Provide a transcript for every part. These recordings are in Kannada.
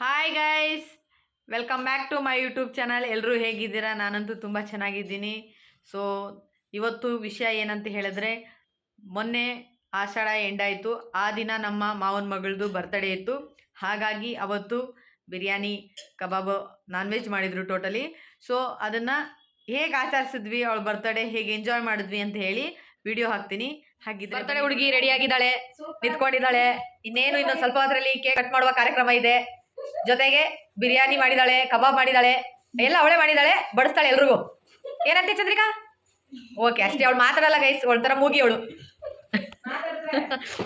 Hi guys welcome back to my YouTube channel ಎಲ್ಲರೂ ಹೇಗಿದ್ದೀರಾ? ನಾನಂತೂ ತುಂಬ ಚೆನ್ನಾಗಿದ್ದೀನಿ. ಸೊ ಇವತ್ತು ವಿಷಯ ಏನಂತ ಹೇಳಿದ್ರೆ ಮೊನ್ನೆ ಆಷಾಢ ಎಂಡಾಯಿತು ಆ ದಿನ ನಮ್ಮ ಮಾವನ ಮಗಳದು ಬರ್ತಡೇ ಇತ್ತು. ಹಾಗಾಗಿ ಅವತ್ತು ಬಿರಿಯಾನಿ ಕಬಾಬ್ ನಾನ್ ವೆಜ್ ಮಾಡಿದರು ಟೋಟಲಿ ಸೊ ಅದನ್ನು ಹೇಗೆ ಆಚರಿಸಿದ್ವಿ ಅವಳ ಬರ್ತಡೇ ಹೇಗೆ ಎಂಜಾಯ್ ಮಾಡಿದ್ವಿ ಅಂತ ಹೇಳಿ ವಿಡಿಯೋ ಹಾಕ್ತೀನಿ. ಹಾಗಿದ್ರೆ ಬರ್ತಡೇ ಹುಡುಗಿ ರೆಡಿ ಆಗಿದ್ದಾಳೆ ನಿಂತ್ಕೊಂಡಿದ್ದಾಳೆ. ಇನ್ನೇನು ಇನ್ನೊಂದು ಸ್ವಲ್ಪ ಅದರಲ್ಲಿ ಕೇಕ್ ಕಟ್ ಮಾಡುವ ಕಾರ್ಯಕ್ರಮ ಇದೆ. ಜೊತೆಗೆ ಬಿರಿಯಾನಿ ಮಾಡಿದಾಳೆ ಕಬಾಬ್ ಮಾಡಿದಾಳೆ ಎಲ್ಲ ಅವಳೆ ಮಾಡಿದಾಳೆ ಬಡಿಸ್ತಾಳೆ ಎಲ್ರಿಗೂ. ಏನಂತೆ ಚಂದ್ರಿಕಾ? ಓಕೆ ಅಷ್ಟೇ ಅವಳು ಮಾತಾಡಲ್ಲ ಗೈಸ್ ಒಂಥರ ಮೂಗಿ ಅವಳು.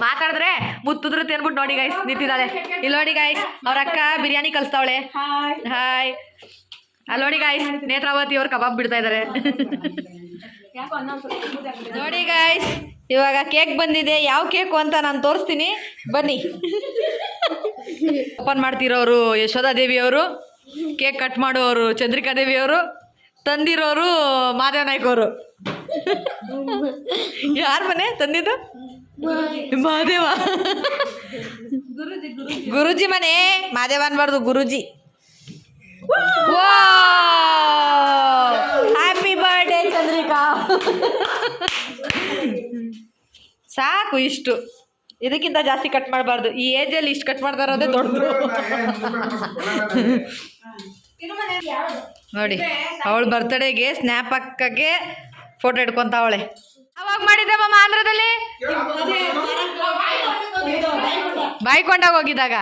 ಮಾತಾಡಿದ್ರೆ ಮುತ್ತುದ್ರು ತಿನ್ಬಿಟ್ಟು ನೋಡಿ ಗೈಸ್ ನಿಂತಿದ್ದಾಳೆ. ಇಲ್ಲಿ ನೋಡಿ ಗೈಸ್ ಅವ್ರ ಅಕ್ಕ ಬಿರಿಯಾನಿ ಕಲಿಸ್ತಾವಳೆ. ಹಾಯ್ ಅಲ್ಲಿ ನೋಡಿ ಗಾಯ್ಸ್ ನೇತ್ರಾವತಿ ಅವ್ರು ಕಬಾಬ್ ಬಿಡ್ತಾ ಇದ್ದಾರೆ ನೋಡಿ ಗಾಯ್ಸ್ ಇವಾಗ ಕೇಕ್ ಬಂದಿದೆ, ಯಾವ ಕೇಕು ಅಂತ ನಾನು ತೋರಿಸ್ತೀನಿ. ಬನ್ನಿ. ಓಪನ್ ಮಾಡ್ತಿರೋರು ಯಶೋಧಾ ದೇವಿಯವರು, ಕೇಕ್ ಕಟ್ ಮಾಡೋರು ಚಂದ್ರಿಕಾ ದೇವಿಯವರು, ತಂದಿರೋರು ಮಾದೇವ ನಾಯ್ಕ ಅವರು ಯಾರ ಮನೆ ತಂದಿದ್ದು? ಮಾದೇವ. ಗುರುಜಿ ಮನೆ. ಮಾದೇವ ಅನ್ಬಾರ್ದು, ಗುರುಜಿ. Happy birthday Chandrika. ಸಾಕು ಇಷ್ಟು. ಇದಕ್ಕಿಂತ ಜಾಸ್ತಿ ಕಟ್ ಮಾಡಬಾರ್ದು. ಈ ಏಜಲ್ಲಿ ಇಷ್ಟು ಕಟ್ ಮಾಡ್ತಾ ಇರೋದೇ ದೊಡ್ಡದು. ನೋಡಿ ಅವಳ ಬರ್ತ್ಡೇಗೆ ಸ್ನ್ಯಾಪ್ ಹಾಕಕ್ಕೆ ಫೋಟೋ ಇಟ್ಕೊಂತಾವಳೆ ಅವಾಗ ಮಾಡಿದ್ದೆ ಮಾಮ ಆಂಧ್ರದಲ್ಲಿ? ಬಾಯ್ಕೊಂಡಾಗ ಹೋಗಿದ್ದಾಗ?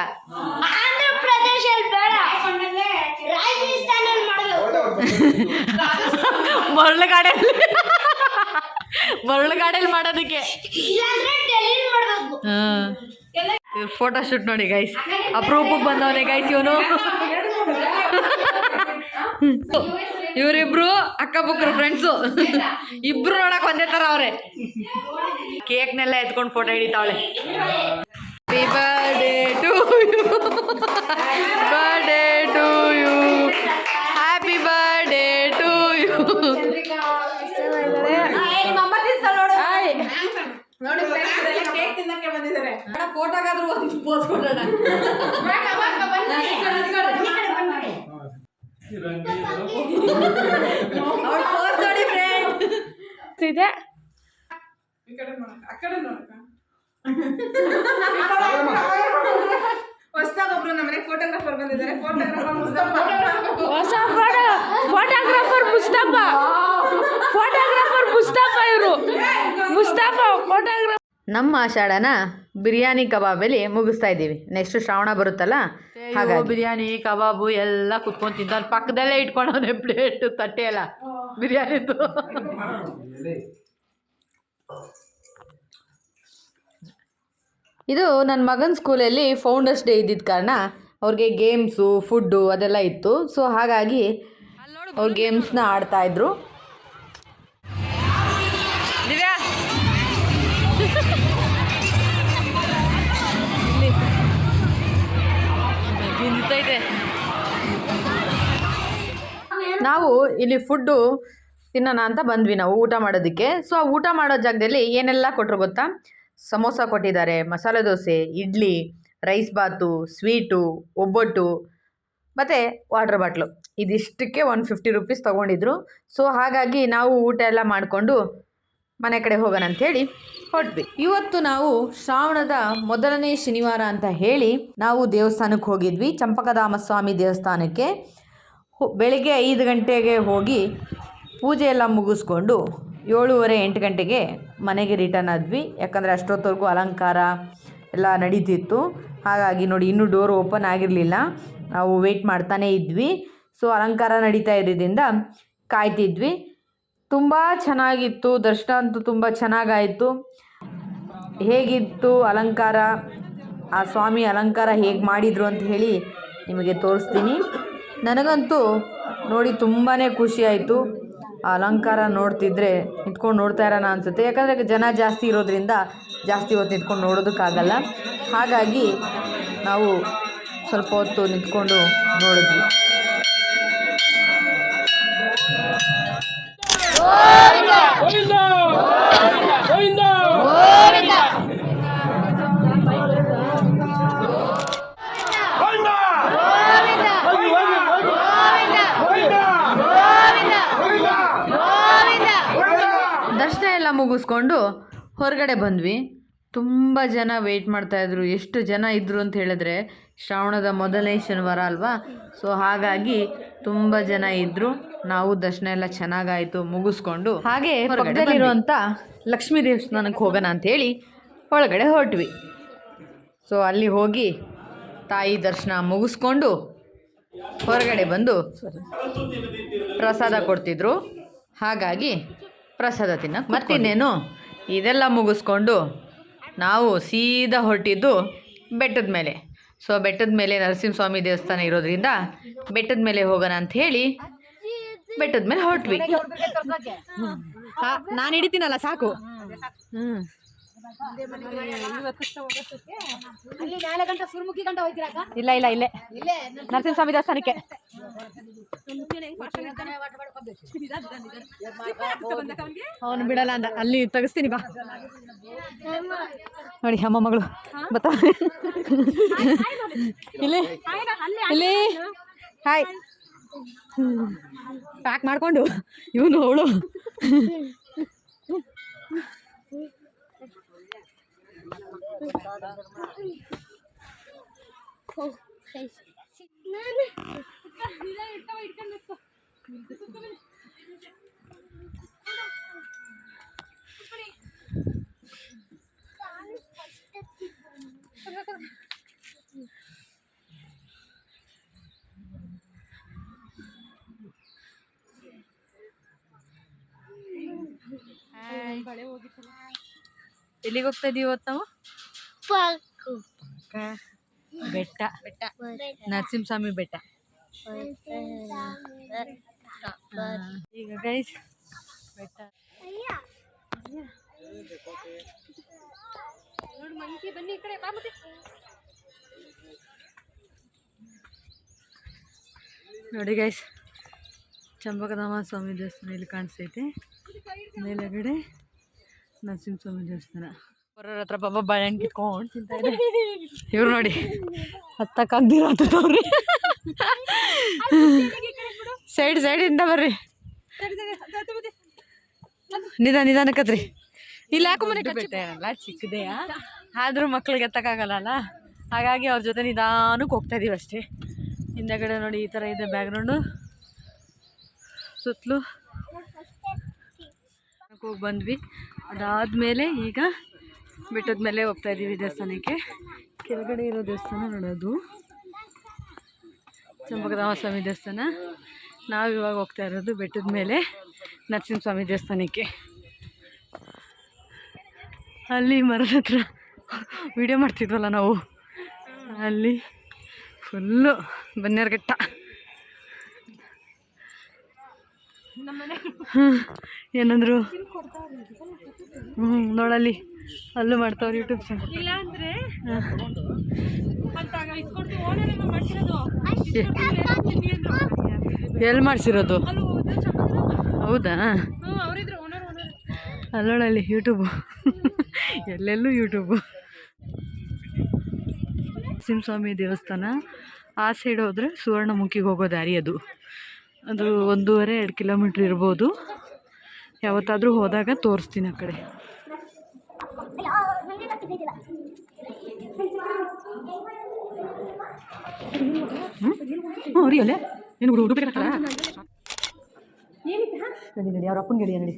ಮರಳುಗಾಡಲ್ಲಿ ಮರಳುಗಾಡಲ್ಲಿ ಮಾಡೋದಕ್ಕೆ. ಫೋಟೋ ಶೂಟ್ ನೋಡಿ ಗೈಸ್ ಅಪ್ರೂಪಕ್ಕೆ ಬಂದವನೇ ಗೈಸ್ ಇವನು. ಇವರಿಬ್ರು ಅಕ್ಕಪಕ್ಕರು ಫ್ರೆಂಡ್ಸು ಇಬ್ರು ನೋಡಕ್ ಒಂದೇ ತರ ಅವ್ರೆ. ಕೇಕ್ನೆಲ್ಲ ಎತ್ಕೊಂಡು photo ಹಿಡಿತಾವಳೆ. Birthday to you birthday to you ಫೋಟೋಗಾದ್ರೂ ಒಂದು ಪೋಸ್ ಕೊಡೋಣ. ಪೋಸ್ ನೋಡಿ ಫ್ರೆಂಡ್ ಇದೆ. ಹೊಸದಾಗ ಒಬ್ರು ನಮ್ಮನೆ ಫೋಟೋಗ್ರಾಫರ್ ಬಂದಿದ್ದಾರೆ. ಫೋಟೋಗ್ರಾಫರ್ ಮುಸ್ತಫ. ಹೊಸ photo photographer Mustafa. Photographer Mustafa ಇವರು. ಮುಸ್ತಫ ಫೋಟೋಗ್ರಾಫರ್ ನಮ್ಮ ಆಷಾಢನ ಬಿರಿಯಾನಿ ಕಬಾಬಲ್ಲಿ ಮುಗಿಸ್ತಾ ಇದ್ದೀವಿ. ನೆಕ್ಸ್ಟ್ ಶ್ರಾವಣ ಬರುತ್ತಲ್ಲ? ಹಾಗಾಗಿ. ಬಿರಿಯಾನಿ ಕಬಾಬು ಎಲ್ಲ ಕುತ್ಕೊಂಡು ತಿಂತಾರೆ ಪಕ್ಕದಲ್ಲೇ ಇಟ್ಕೊಂಡವನೆ ಪ್ಲೇಟ್ ತಟ್ಟೆ ಎಲ್ಲ ಬಿರಿಯಾನಿ ಇದು ನನ್ನ ಮಗನ ಸ್ಕೂಲಲ್ಲಿ ಫೌಂಡರ್ಸ್ ಡೇ ಇದ್ದಿದ್ದ ಕಾರಣ ಅವ್ರಿಗೆ ಗೇಮ್ಸು ಫುಡ್ಡು ಅದೆಲ್ಲ ಇತ್ತು. ಸೊ ಹಾಗಾಗಿ ಅವ್ರು ಗೇಮ್ಸ್ನ ಆಡ್ತಾ ನಾವು ಇಲ್ಲಿ ಫುಡ್ಡು ತಿನ್ನೋಣ ಅಂತ ಬಂದ್ವಿ ನಾವು, ಊಟ ಮಾಡೋದಕ್ಕೆ. ಸೊ ಆ ಊಟ ಮಾಡೋ ಜಾಗದಲ್ಲಿ ಏನೆಲ್ಲ ಕೊಟ್ಟರು ಗೊತ್ತಾ? ಸಮೋಸ ಕೊಟ್ಟಿದ್ದಾರೆ, ಮಸಾಲೆ ದೋಸೆ, ಇಡ್ಲಿ ರೈಸ್ ಬಾತು ಸ್ವೀಟು ಒಬ್ಬಟ್ಟು, ಮತ್ತು ವಾಟರ್ ಬಾಟ್ಲು ಇದಿಷ್ಟಕ್ಕೆ ಒನ್ ಫಿಫ್ಟಿ ರುಪೀಸ್ ತೊಗೊಂಡಿದ್ರು. ಸೊ ಹಾಗಾಗಿ ನಾವು ಊಟ ಎಲ್ಲ ಮಾಡಿಕೊಂಡು ಮನೆ ಕಡೆ ಹೋಗೋಣ ಅಂಥೇಳಿ ಹೊಟ್ವಿ ಇವತ್ತು ನಾವು ಶ್ರಾವಣದ ಮೊದಲನೇ ಶನಿವಾರ ಅಂತ ಹೇಳಿ ನಾವು ದೇವಸ್ಥಾನಕ್ಕೆ ಹೋಗಿದ್ವಿ, ಚಂಪಕಧಾಮ ಸ್ವಾಮಿ ದೇವಸ್ಥಾನಕ್ಕೆ. ಬೆಳಿಗ್ಗೆ ಐದು ಗಂಟೆಗೆ ಹೋಗಿ ಪೂಜೆ ಎಲ್ಲ ಮುಗಿಸ್ಕೊಂಡು ಏಳುವರೆ ಎಂಟು ಗಂಟೆಗೆ ಮನೆಗೆ ರಿಟರ್ನ್ ಆದ್ವಿ. ಯಾಕಂದರೆ ಅಷ್ಟೊತ್ತವರೆಗೂ ಅಲಂಕಾರ ಎಲ್ಲ ನಡೀತಿತ್ತು. ಹಾಗಾಗಿ ನೋಡಿ, ಇನ್ನೂ ಡೋರ್ ಓಪನ್ ಆಗಿರಲಿಲ್ಲ. ನಾವು ವೆಯ್ಟ್ ಮಾಡ್ತಾನೇ ಇದ್ವಿ. ಸೊ ಅಲಂಕಾರ ನಡೀತಾ ಇರೋದ್ರಿಂದ ಕಾಯ್ತಿದ್ವಿ. ತುಂಬ ಚೆನ್ನಾಗಿತ್ತು. ದರ್ಶನ ಅಂತೂ ತುಂಬ ಚೆನ್ನಾಗಾಯಿತು. ಹೇಗಿತ್ತು ಅಲಂಕಾರ? ಆ ಸ್ವಾಮಿ ಅಲಂಕಾರ ಹೇಗೆ ಮಾಡಿದರು ಅಂತ ಹೇಳಿ ನಿಮಗೆ ತೋರಿಸ್ತೀನಿ. ನನಗಂತೂ ನೋಡಿ ತುಂಬಾ ಖುಷಿಯಾಯಿತು ಆ ಅಲಂಕಾರ ನೋಡ್ತಿದ್ರೆ ನಿಂತ್ಕೊಂಡು ನೋಡ್ತಾ ಇರೋಣ ಅನಿಸುತ್ತೆ. ಯಾಕಂದರೆ ಜನ ಜಾಸ್ತಿ ಇರೋದ್ರಿಂದ ಜಾಸ್ತಿ ಹೊತ್ತು ನಿಂತ್ಕೊಂಡು ನೋಡೋದಕ್ಕಾಗಲ್ಲ. ಹಾಗಾಗಿ ನಾವು ಸ್ವಲ್ಪ ಹೊತ್ತು ನಿಂತ್ಕೊಂಡು ನೋಡಿದ್ವಿ. ಮುಗಿಸ್ಕೊಂಡು ಹೊರಗಡೆ ಬಂದ್ವಿ. ತುಂಬ ಜನ ವೆಯ್ಟ್ ಮಾಡ್ತಾಯಿದ್ರು ಎಷ್ಟು ಜನ ಇದ್ದರು ಅಂತ ಹೇಳಿದ್ರೆ ಶ್ರಾವಣದ ಮೊದಲನೇ ಶನಿವಾರ ಅಲ್ವಾ? ಸೊ ಹಾಗಾಗಿ ತುಂಬ ಜನ ಇದ್ದರು ನಾವು ದರ್ಶನ ಎಲ್ಲ ಚೆನ್ನಾಗಾಯಿತು ಮುಗಿಸ್ಕೊಂಡು ಹಾಗೆ ಪಕ್ಕದಲ್ಲಿರುವಂಥ ಲಕ್ಷ್ಮೀ ದೇವಸ್ಥಾನಕ್ಕೆ ಹೋಗೋಣ ಅಂಥೇಳಿ ಒಳಗಡೆ ಹೊರಟ್ವಿ. ಸೊ ಅಲ್ಲಿ ಹೋಗಿ ತಾಯಿ ದರ್ಶನ ಮುಗಿಸ್ಕೊಂಡು ಹೊರಗಡೆ ಬಂದು ಪ್ರಸಾದ ಕೊಡ್ತಿದ್ರು. ಹಾಗಾಗಿ ಪ್ರಸಾದ ತಿನ್ನಕ್ಕೆ ಮತ್ತಿನ್ನೇನು? ಇದೆಲ್ಲ ಮುಗಿಸ್ಕೊಂಡು ನಾವು ಸೀದಾ ಹೊರಟಿದ್ದು ಬೆಟ್ಟದ ಮೇಲೆ. ಸೊ ಬೆಟ್ಟದ ಮೇಲೆ ನರಸಿಂಹಸ್ವಾಮಿ ದೇವಸ್ಥಾನ ಇರೋದ್ರಿಂದ ಬೆಟ್ಟದ ಮೇಲೆ ಹೋಗೋಣ ಅಂತ ಹೇಳಿ ಬೆಟ್ಟದ ಮೇಲೆ ಹೊರಟ್ವಿ. ನಾನು ಹಿಡಿತೀನಲ್ಲ ಸಾಕು. ಹ್ಞೂ ಇಲ್ಲ ಇಲ್ಲ ಇಲ್ಲೇ. ನರಸಿಂಹಸ್ವಾಮಿ ದೇವಸ್ಥಾನಕ್ಕೆ. ಅವನು ಬಿಡಲ್ಲ ಅಂದ. ಅಲ್ಲಿ ತೆಗಿಸ್ತೀನಿ ಬಾ. ನೋಡಿ ಅಮ್ಮ ಮಗಳು. ಬತ್ತ. ಇಲ್ಲಿ. ಇಲ್ಲಿ. ಹಾಯ್ ಪ್ಯಾಕ್ ಮಾಡ್ಕೊಂಡು. ಇವನು ಅವಳು. ಎಲ್ಲಿಗೆ ಹೋಗ್ತಾ ಇದೀವಿ ಇವತ್ತು ನಾವು ಪಾಕು ಬೆಟ್ಟ ಬೆಟ್ಟ. ನರಸಿಂಹಸ್ವಾಮಿ ಬೆಟ್ಟ. ಈಗ ಗೈಸ್ ಬೆಟ್ಟ. ನೋಡಿ ಗೈಸ್ ಚಂಪಕಧಾಮ ಸ್ವಾಮಿ ದೇವಸ್ಥಾನ ಇಲ್ಲಿ ಕಾಣಿಸ್ತೈತೆ. ಮೇಲಗಡೆ ನರಸಿಂಹಸ್ವಾಮಿ ದೇವಸ್ಥಾನ. ಹೊರರ ಹತ್ರ ಪಾಪ ಬಾಳೆಹಣ್ಣು ಕಿತ್ಕೊಂಡು ತಿಂತಾ ಇದೆ ಇವ್ರು ನೋಡಿ ಹತ್ತಕ್ಕಾಗ್ದಿರ ಹತ್ತವ್ರಿ ಸೈಡ್ ಸೈಡಿಂದ ಬರ್ರಿ. ನಿಧಾನ ನಿಧಾನಕ್ಕತ್ರಿ ಇಲ್ಲ ಯಾಕೆ ಮನೆ ಕಟ್ಟಿಲ್ಲ ಚಿಕ್ಕದೆಯಾ ಆದರೂ ಮಕ್ಳಿಗೆ ಎತ್ತಕ್ಕಾಗಲ್ಲ ಹಾಗಾಗಿ ಅವ್ರ ಜೊತೆ ನಿಧಾನಕ್ಕೆ ಹೋಗ್ತಾ ಇದೀವಿ ಅಷ್ಟೇ. ಹಿಂದೆಗಡೆ ನೋಡಿ ಈ ಥರ ಇದೆ ಬ್ಯಾಕ್ಗ್ರೌಂಡು ಸುತ್ತಲೂ ಹೋಗಿ ಬಂದ್ವಿ. ಅದಾದಮೇಲೆ ಈಗ ಬೆಟ್ಟದ ಮೇಲೆ ಹೋಗ್ತಾ ಇದ್ದೀವಿ ದೇವಸ್ಥಾನಕ್ಕೆ. ಕೆಳಗಡೆ ಇರೋ ದೇವಸ್ಥಾನ ನೋಡೋದು. ಸ್ವಾಮಿ ದೇವಸ್ಥಾನ. ನಾವು ಇವಾಗ ಹೋಗ್ತಾ ಇರೋದು ಬೆಟ್ಟದ ಮೇಲೆ ನರಸಿಂಹಸ್ವಾಮಿ ದೇವಸ್ಥಾನಕ್ಕೆ. ಅಲ್ಲಿ ಮರದ ಹತ್ರ ವಿಡಿಯೋ ಮಾಡ್ತಿದ್ವಲ್ಲ ನಾವು? ಅಲ್ಲಿ ಫುಲ್ಲು ಬನ್ನೇರ್ಘಟ್ಟ. ಏನಂದ್ರು? ಹ್ಞೂ ನೋಡಲ್ಲಿ. ಅಲ್ಲೂ ಮಾಡ್ತಾವ್ರು ಯೂಟ್ಯೂಬ್ ಚಾನಲ್ ಇಲ್ಲ ಅಂದ್ರೆ. ಎಲ್ಲಿ ಮಾಡಿಸಿರೋದು? ಹೌದಾ ಅಲ್ಲೋಳಲ್ಲಿ ಯೂಟ್ಯೂಬು ಎಲ್ಲೆಲ್ಲೂ ಯೂಟ್ಯೂಬು ನರಸಿಂಹಸ್ವಾಮಿ ದೇವಸ್ಥಾನ ಆ ಸೈಡ್ ಹೋದರೆ ಸುವರ್ಣಮುಖಿಗೆ ಹೋಗೋ ದಾರಿ ಅದು. ಅದು ಒಂದೂವರೆ ಎರಡು ಕಿಲೋಮೀಟ್ರ್ ಇರ್ಬೋದು. ಯಾವತ್ತಾದರೂ ಹೋದಾಗ ತೋರಿಸ್ತೀನಿ ಆ ಕಡೆ. ಹ್ಞೂ ರೀ ಅಲ್ಲೇ ಏನು ಹುಡುಗ ಹುಡುಗ ನಡಿ ನಡಿ ಅವ್ರ ಅಪ್ಪನ ಗೆಳೆಯ ನಡಿ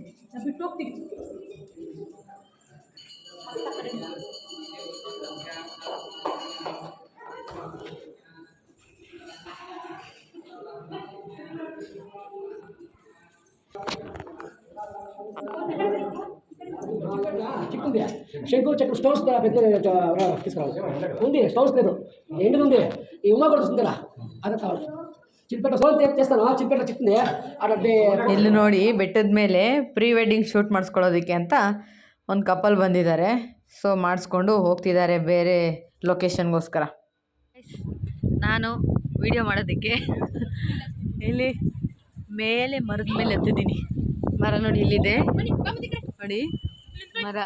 చిక్కుంది శంకు చక్రం స్టోన్స్ పెద్ద తీసుకురావాలి ఉంది స్టోన్స్ లేదు ఎండు ఉంది ఈ ఉమా కూడా వస్తుంది కదా అది కావాలి చిన్నపేట సోల్ చేస్తాను చిన్నపేట చిక్కుంది అక్కడ ಇಲ್ಲಿ ನೋಡಿ ಬೆಟ್ಟದ ಮೇಲೆ ಪ್ರೀ ವೆಡ್ಡಿಂಗ್ ಶೂಟ್ ಮಾಡಿಸ್ಕೊಳ್ಳೋದಕ್ಕೆ ಅಂತ ಒಂದು ಕಪಲ್ ಬಂದಿದ್ದಾರೆ ಸೊ ಮಾಡಿಸ್ಕೊಂಡು ಹೋಗ್ತಿದ್ದಾರೆ ಬೇರೆ ಲೊಕೇಶನ್ಗೋಸ್ಕರ ನಾನು ವಿಡಿಯೋ ಮಾಡೋದಕ್ಕೆ ಇಲ್ಲಿ ಮೇಲೆ ಮರದ ಮೇಲೆ ಹತ್ತಿದ್ದೀನಿ ಮರ ನೋಡಿ ಇಲ್ಲಿದೆ ನೋಡಿ ಮರ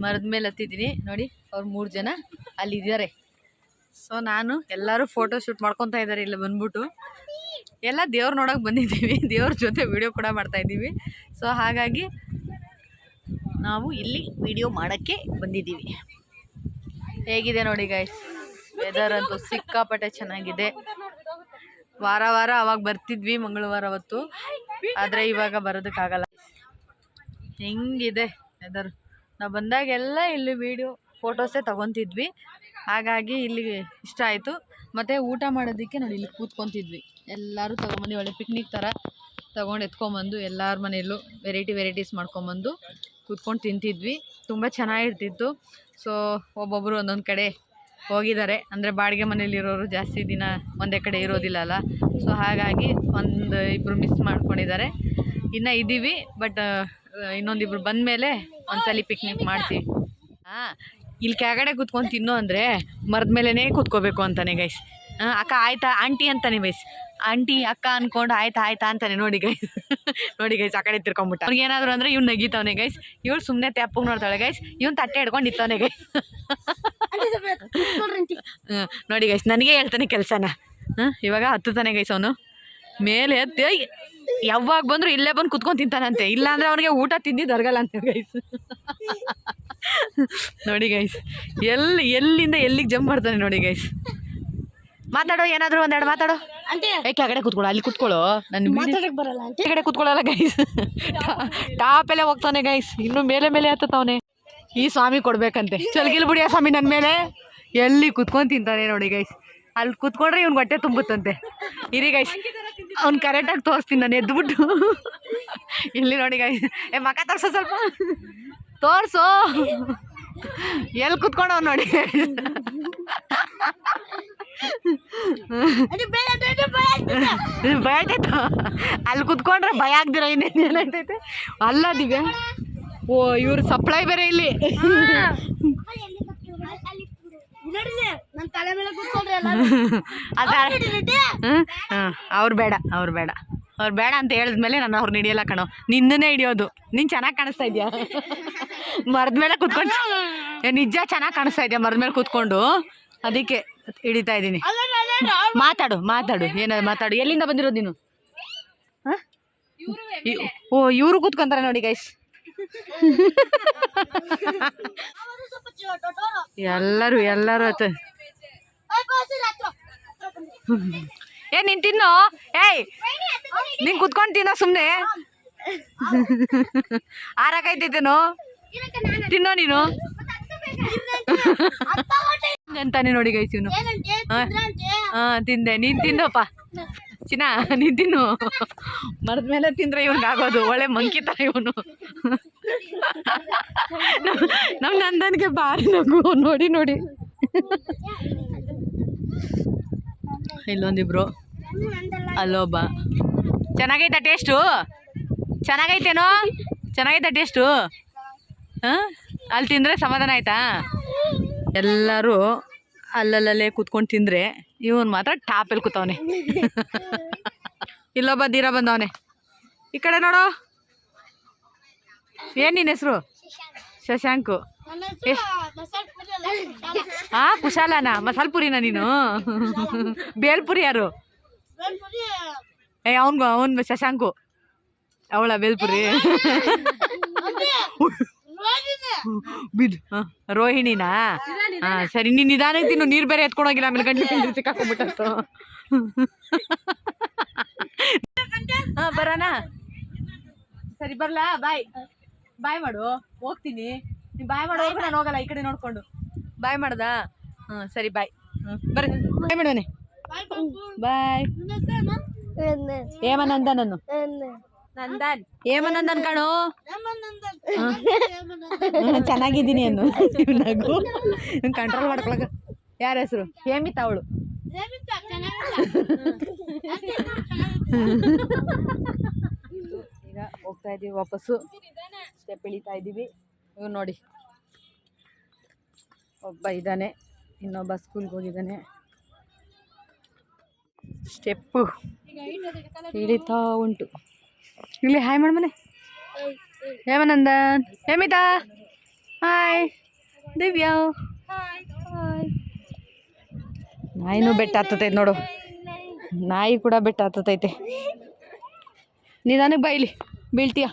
ಮರದ ಮೇಲೆ ಹತ್ತಿದ್ದೀನಿ ನೋಡಿ ಅವ್ರು ಮೂರು ಜನ ಅಲ್ಲಿದ್ದಾರೆ ಸೊ ನಾನು ಎಲ್ಲರೂ ಫೋಟೋ ಶೂಟ್ ಮಾಡ್ಕೊತಾ ಇದ್ದಾರೆ ಇಲ್ಲಿ ಬಂದ್ಬಿಟ್ಟು. ಎಲ್ಲ ದೇವ್ರು ನೋಡೋಕೆ ಬಂದಿದ್ದೀವಿ. ದೇವ್ರ ಜೊತೆ ವಿಡಿಯೋ ಕೂಡ ಮಾಡ್ತಾ ಇದ್ದೀವಿ. ಸೊ ಹಾಗಾಗಿ ನಾವು ಇಲ್ಲಿ ವಿಡಿಯೋ ಮಾಡೋಕ್ಕೆ ಬಂದಿದ್ದೀವಿ. ಹೇಗಿದೆ ನೋಡಿ ಗೈಸ್ ವೆದರ್ ಅಂತೂ ಸಿಕ್ಕಾಪಟ್ಟೆ ಚೆನ್ನಾಗಿದೆ. ವಾರ ವಾರ ಅವಾಗ ಬರ್ತಿದ್ವಿ ಮಂಗಳವಾರ ಅವತ್ತು. ಆದರೆ ಇವಾಗ ಬರೋದಕ್ಕಾಗಲ್ಲ ಹೆಂಗಿದೆ ವೆದರ್ ನಾವು ಬಂದಾಗೆಲ್ಲ ಇಲ್ಲಿ ವೀಡಿಯೋ ಫೋಟೋಸೇ ತಗೊತಿದ್ವಿ. ಹಾಗಾಗಿ ಇಲ್ಲಿ ಇಷ್ಟ ಆಯಿತು. ಮತ್ತು ಊಟ ಮಾಡೋದಕ್ಕೆ ನೋಡಿ ಇಲ್ಲಿ ಕೂತ್ಕೊತಿದ್ವಿ. ಎಲ್ಲರೂ ತೊಗೊಂಬಂದು ಒಳ್ಳೆ ಪಿಕ್ನಿಕ್ ಥರ ತೊಗೊಂಡು ಎತ್ಕೊಂಬಂದು ಎಲ್ಲರ ಮನೆಯಲ್ಲೂ ವೆರೈಟಿ ವೆರೈಟೀಸ್ ಮಾಡ್ಕೊಂಬಂದು ಕೂತ್ಕೊಂಡು ತಿಂತಿದ್ವಿ. ತುಂಬ ಚೆನ್ನಾಗಿರ್ತಿತ್ತು. ಸೊ ಒಬ್ಬೊಬ್ಬರು ಒಂದೊಂದು ಕಡೆ ಹೋಗಿದ್ದಾರೆ. ಅಂದರೆ ಬಾಡಿಗೆ ಮನೇಲಿರೋರು ಜಾಸ್ತಿ ದಿನ ಒಂದೇ ಕಡೆ ಇರೋದಿಲ್ಲ ಅಲ್ಲ. ಸೊ ಹಾಗಾಗಿ ಒಂದು ಇಬ್ಬರು ಮಿಸ್ ಮಾಡ್ಕೊಂಡಿದ್ದಾರೆ. ಇನ್ನು ಇದ್ದೀವಿ ಬಟ್ ಇನ್ನೊಂದಿಬ್ರು ಬಂದಮೇಲೆ ಒಂದ್ಸಲಿ ಪಿಕ್ನಿಕ್ ಮಾಡ್ತೀವಿ. ಹಾಂ ಇಲ್ಲಿ ಕೆಳಗಡೆ ಕೂತ್ಕೊಂಡು ತಿನ್ನು ಅಂದರೆ ಮರದ ಮೇಲೇ ಕೂತ್ಕೋಬೇಕು ಅಂತಾನೆ ಗೈಸ್ ಅಕ್ಕ ಆಯ್ತಾ? ಆಂಟಿ ಅಂತಾನೆ ಗೈಸ್ ಆಂಟಿ, ಅಕ್ಕ ಅನ್ಕೊಂಡು ಆಯ್ತಾ ಆಯ್ತಾ ಅಂತಾನೆ, ನೋಡಿ ಗೈಸ್ ನೋಡಿ ಗೈಸ್ ಆ ಕಡೆ ತಿರ್ಕೊಂಬಿಟ್ಟ ಅವ್ನಿಗೆ ಏನಾದ್ರು ಅಂದರೆ ಇವ್ನು ನಗಿತಾವನೆ ಗೈಸ್ ಇವಳು ಸುಮ್ಮನೆ ತೆಪ್ಪಗೆ ನೋಡ್ತಾಳೆ ಗೈಸ್ ಇವನು ತಟ್ಟೆ ಹಿಡ್ಕೊಂಡು ಇತ್ತವನೆ ಗೈಸ್ ನೋಡಿ ಗೈಸ್ ನನಗೆ ಹೇಳ್ತಾನೆ ಕೆಲಸನ. ಇವಾಗ ತಾನೆ ಗೈಸ್ ಅವನು. ಮೇಲೆ ಹತ್ತಿ ಯಾವಾಗ ಬಂದರೂ ಇಲ್ಲೇ ಬಂದು ಕುತ್ಕೊಂಡು ತಿಂತಾನಂತೆ. ಇಲ್ಲ ಅಂದ್ರೆ ಅವನಿಗೆ ಊಟ ತಿಂದಿದ್ದು ದೊರಗಲ್ಲ ಅಂತ ಗೈಸ್ ನೋಡಿ ಗೈಸ್ ಎಲ್ಲಿ ಎಲ್ಲಿಂದ ಎಲ್ಲಿಗೆ ಜಂಪ್ ಮಾಡ್ತಾನೆ ನೋಡಿ ಗೈಸ್ ಮಾತಾಡೋ ಏನಾದರೂ ಒಂದೆರಡು ಮಾತಾಡೋ. ಏ ಕೆಳಗಡೆ ಕೂತ್ಕೊಳ್ಳೋ ಅಲ್ಲಿ ಕುತ್ಕೊಳ್ಳೋ. ನನ್ನ ಮಾತಾಡಕ್ಕೆ ಬರಲ್ಲ ಕೆಳಗಡೆ ಕೂತ್ಕೊಳ್ಳಲ್ಲ ಗೈಸ್ ಟಾಪ್ ಎಲ್ಲ ಹೋಗ್ತಾನೆ ಗೈಸ್ ಇನ್ನು ಮೇಲೆ ಮೇಲೆ ಹತ್ತವನೆ ಈ ಸ್ವಾಮಿ ಕೊಡ್ಬೇಕಂತೆ. ಚಲ್ಗಿಲ್ ಬಿಡಿಯ ಸ್ವಾಮಿ ನನ್ನ ಮೇಲೆ. ಎಲ್ಲಿ ಕುತ್ಕೊಂಡು ತಿಂತಾನೆ ನೋಡಿ ಗೈಸ್ ಅಲ್ಲಿ ಕುತ್ಕೊಂಡ್ರೆ ಇವ್ನ್ ಹೊಟ್ಟೆ ತುಂಬುತ್ತಂತೆ. ಇರಿ ಗೈಸ್ ಅವ್ನು ಕರೆಕ್ಟಾಗಿ ತೋರಿಸ್ತೀನಿ ನಾನು ಎದ್ಬಿಟ್ಟು. ಇಲ್ಲಿ ನೋಡಿ ಗೈಸ್ ಏ ಮಕ ತೋರ್ಸೋ ಸ್ವಲ್ಪ. ತೋರಿಸು. ಎಲ್ಲಿ ಕುತ್ಕೊಂಡವ್ ನೋಡಿ. ಭಯ ಆಯ್ತಾಯ್ತು ಅಲ್ಲಿ ಕುತ್ಕೊಂಡ್ರೆ ಭಯ ಆಗ್ದಿರ ಇನ್ನೇನು ಏನಾಯ್ತೈತೆ ಅಲ್ಲ ದಿವ್ಯ. ಓ ಇವ್ರ ಸಪ್ಲೈ ಬೇರೆ ಇಲ್ಲಿ. ಅವ್ರು ಬೇಡ ಅವ್ರು ಬೇಡ. ಅವ್ರು ಬೇಡ ಅಂತ ಹೇಳಿದ್ಮೇಲೆ ನಾನು ಅವ್ರನ್ನ ಹಿಡಿಯಲ್ಲ ಕಣೋ. ನಿನ್ನನ್ನೇ ಹಿಡಿಯೋದು. ನೀನು ಚೆನ್ನಾಗಿ ಕಾಣಿಸ್ತಾ ಇದೆಯಾ? ಮರದ ಮೇಲೆ ಕುತ್ಕೊಂಡು ಏ, ನಿಜ ಚೆನ್ನಾಗಿ ಕಾಣಿಸ್ತಾ ಇದೆಯಾ? ಮರದ ಮೇಲೆ ಕೂತ್ಕೊಂಡು. ಅದಕ್ಕೆ ಹಿಡಿತಾ ಇದ್ದೀನಿ. ಮಾತಾಡು ಮಾತಾಡು. ಏನಾದ್ರು ಮಾತಾಡು. ಎಲ್ಲಿಂದ ಬಂದಿರೋದು ನೀನು? ಓ ಇವರು ಕೂತ್ಕೊಂತಾರೆ ನೋಡಿ ಗೈಸ್ ಎಲ್ಲರೂ ಎಲ್ಲರೂ ಆಯ್ತು ಏ ನೀನ್ ತಿನ್ನು. ಏಯ್ ನೀನು ಕುತ್ಕೊಂಡು ತಿನ್ನೋ ಸುಮ್ಮನೆ ಆರಾಕೈತೈತೇನೋ ತಿನ್ನೋ ನೀನು? ಅಂತಾನೆ ನೋಡಿ ಗೈಸ್ ಇವನು. ಹಾ. ತಿಂದೆ. ನೀನ್ ತಿನ್ನಪ್ಪ. ಚಿನ್ನ, ನೀನ್ ತಿನ್ನು. ಮರದ ಮೇಲೆ ತಿಂದ್ರೆ ಇವನ್ಗೆ ಆಗೋದು ಒಳ್ಳೆ ಮಂಕಿ ತರ ಇವನು. ನಮ್ಮ ನಂದನ್ಗೆ ಬಾರಿ ನಗು. ನೋಡಿ ನೋಡಿ. ಇಲ್ಲೊಂದಿಬ್ರು. ಅಲ್ಲೊಬ್ಬ. ಚೆನ್ನಾಗೈತಾ ಟೇಸ್ಟು ಚೆನ್ನಾಗೈತೇನೋ? ಚೆನ್ನಾಗೈತಾ ಟೇಸ್ಟು ಅಲ್ಲಿ ತಿಂದರೆ ಸಮಾಧಾನ ಆಯ್ತಾ? ಎಲ್ಲರೂ ಅಲ್ಲಲ್ಲೇ ಕೂತ್ಕೊಂಡು ತಿಂದರೆ ಇವನು ಮಾತ್ರ ಟಾಪಲ್ಲಿ ಕೂತವನೆ. ಇಲ್ಲೊಬ್ಬ ದೀರ ಬಂದವನೆ. ಈ ಕಡೆ ನೋಡು. ಏನು ನಿನ್ನ ಹೆಸರು? ಶಶಾಂಕು. ಹಾಂ ಕುಶಾಲನಾ? ಮಸಾಲ ಪುರಿನಾ ನೀನು? ಬೇಲ್ಪುರಿ ಯಾರು? ಏ, ಅವನ್ಗು, ಅವನ್ ಶಶಾಂಕು. ಅವಳ ಬೇಲ್ಪುರಿ. ಬಿದ್ದು ಹಾಂ ರೋಹಿಣಿನಾ? ಹಾ ಸರಿ ನೀನು ನಿಧಾನಕ್ಕೆ ತಿನ್ನು ನೀರು ಬೇರೆ ಎತ್ಕೊಂಡೋಗಿಲ್ಲ ಆಮೇಲೆ ಗಂಟೆ ತಿಂದು ಸಿಕ್ಕಾಕೊಂಡ್ಬಿಟ್ಟು ಹಾ ಬರೋಣ? ಸರಿ ಬರಲಾ? ಬಾಯ್. ಬಾಯ್ ಮಾಡು. ಹೋಗ್ತೀನಿ. ನೀನು ಬಾಯ್ ಮಾಡೋವರೆಗೂ ನಾನು ಹೋಗಲ್ಲ ಈ ಕಡೆ ನೋಡ್ಕೊಂಡು. ಬಾಯ್ ಮಾಡ್ದಾ? ಹಾ ಸರಿ ಬಾಯ್. ಹ್ಞೂ ಬರ್ರಿ. ಬಾಯ್ ಮಾಡೋನೆ ಬಾಯ್ ಹೇಮನಂದನನ್ನು ನಂದನ್. ಹೇಮನಂದನ್ ಕಣೋ. ಚೆನ್ನಾಗಿದ್ದೀನಿ ಅನ್ನು. ನಗು ಕಂಟ್ರೋಲ್ ಮಾಡ್ಕೊಳಕ. ಯಾರ ಹೆಸರು? ಹೇಮಿತ ಅವಳು. ಈಗ ಹೋಗ್ತಾ ಇದೀವಿ ವಾಪಸ್ಸು. ಸ್ಟೆಪ್ ಇಳಿತಾ ಇದ್ದೀವಿ ಇವ್ ನೋಡಿ. ಒಬ್ಬ ಇದ್ದಾನೆ ಇನ್ನೊಬ್ಬ ಸ್ಕೂಲ್ಗೆ ಹೋಗಿದ್ದಾನೆ ಸ್ಟೆಪ್ಪು. ಇಳಿತಾ ಉಂಟು. ಇಲ್ಲಿ ಹಾಯ್ ಮಾಡ್ಮನೆ ಹೇಮನಂದನ್ ಹೇಮಿತಾ ಹಾಯ್. ದಿವ್ಯಾ. ನಾಯಿನೂ ಬೆಟ್ಟ ಹತ್ತತೈತೆ ನೋಡು. ನಾಯಿ ಕೂಡ ಬೆಟ್ಟ ಹತ್ತತೈತೆ. ನಿಧಾನಕ್ಕೆ ಬೈಲಿ ಬೀಳ್ತೀಯ?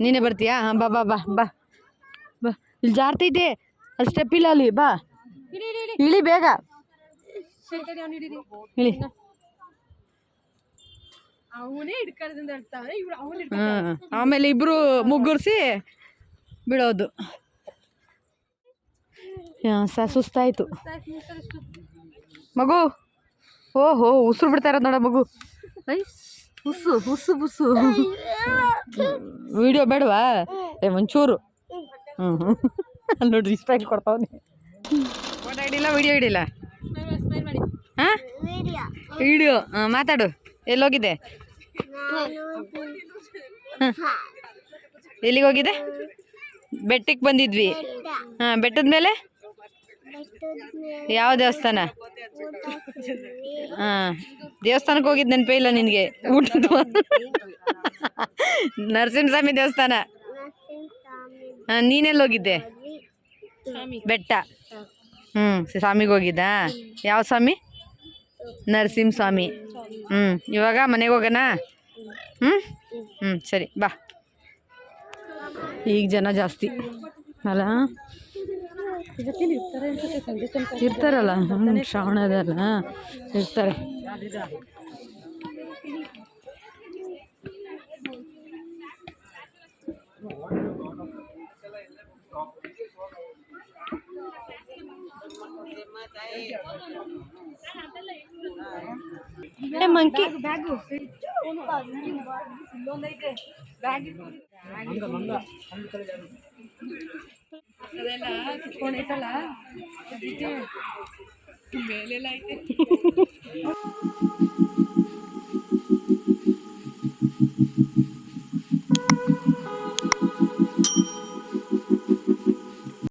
ನೀನೇ ಬರ್ತೀಯಾ? ಹಾಂ, ಬಾ ಬಾ ಬಾ ಬಾ. ಬಾ. ಇಲ್ಲಿ ಜಾರ್ತೈತೆ ಅಲ್ಲಿ ಸ್ಟೆಪ್ ಇಲ್ಲ ಅಲ್ಲಿ. ಬಾ. ಇಳಿ ಬೇಗ. ಇಳಿ ಅವನೇ ಹಿಡ್ಕೊಳ್ಳೋದಂತ ಇವ್ರು ಅವನು ಹಾಂ. ಆಮೇಲೆ ಇಬ್ರು ಮುಗ್ಗುರ್ಸಿ ಬಿಡೋದು. ಹಾಂ ಸ ಸುಸ್ತಾಯಿತು. ಮಗು ಓಹೋ ಉಸಿರು ಬಿಡ್ತಾ ಇರೋದು ನೋಡ ಮಗು. ಐ ಹುಸು ಹುಸು ಬುಸ್ಸು ವಿಡಿಯೋ ಬೇಡವಾ? ಏ ಒಂಚೂರು. ಹ್ಞೂ ಹ್ಞೂ ನೋಡ್ರಿ ಇಷ್ಟ ಕೊಡ್ತಾವನೆ. ಫೋಟೋ ಹಿಡಿಲ್ಲ ವಿಡಿಯೋ ಹಿಡಿಲ್ಲ? ಸ್ಮೈಲ್ ಮಾಡಿ ಹಾಂ? ವಿಡಿಯೋ ಹಾಂ ಮಾತಾಡು. ಎಲ್ಲೋಗಿದೆ? ಎಲ್ಲಿಗೆ ಹೋಗಿದೆ? ಬೆಟ್ಟಕ್ಕೆ ಬಂದಿದ್ವಿ. ಹಾಂ, ಬೆಟ್ಟದ ಮೇಲೆ? ಯಾವ ದೇವಸ್ಥಾನ? ಹಾಂ, ದೇವಸ್ಥಾನಕ್ಕೆ ಹೋಗಿದ್ದು ನೆನಪೇ ಇಲ್ಲ ನಿನಗೆ. ಊಟದ ನರಸಿಂಹಸ್ವಾಮಿ ದೇವಸ್ಥಾನ. ಹಾಂ, ನೀನೆಲ್ಲಿ ಹೋಗಿದ್ದೆ? ಬೆಟ್ಟ. ಹ್ಞೂ ಸ್ವಾಮಿಗೆ ಹೋಗಿದ್ದಾ. ಯಾವ ಸ್ವಾಮಿ? ನರಸಿಂಹ ಸ್ವಾಮಿ ಹ್ಞೂ ಇವಾಗ ಮನೆಗೆ ಹೋಗೋಣ ಹ್ಞೂ ಹ್ಞೂ ಸರಿ, ಬಾ. ಈಗ ಜನ ಜಾಸ್ತಿ. ಅಲ್ಲ? ಇರ್ತಾರಲ್ಲ ಶ್ರಾವಣದಲ್ಲ ಇರ್ತಾರೆ. ಮಂಕಿ